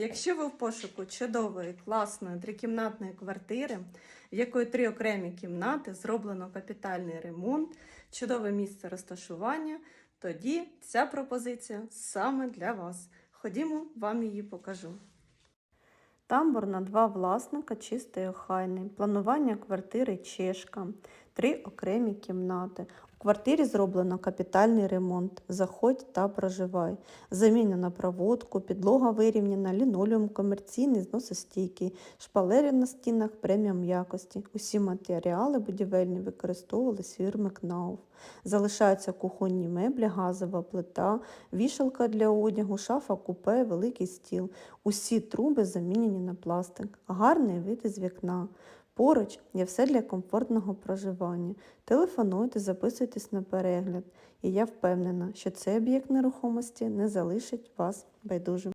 Якщо ви в пошуку чудової, класної трикімнатної квартири, в якої три окремі кімнати, зроблено капітальний ремонт, чудове місце розташування, тоді ця пропозиція саме для вас. Ходімо, вам її покажу. Тамбур на два власника, чистий охайний. Планування квартири чешка. Три окремі кімнати. У квартирі зроблено капітальний ремонт. Заходь та проживай. Замінена проводку, підлога вирівняна, лінолеум комерційний, зносостійкий, шпалери на стінах преміум якості. Усі матеріали будівельні використовувались фірми КНАУФ. Залишаються кухонні меблі, газова плита, вішалка для одягу, шафа купе, великий стіл. Усі труби замінені на пластик. Гарний вид із вікна. Поруч є все для комфортного проживання. Телефонуйте, записуйтесь на перегляд. І я впевнена, що цей об'єкт нерухомості не залишить вас байдужим.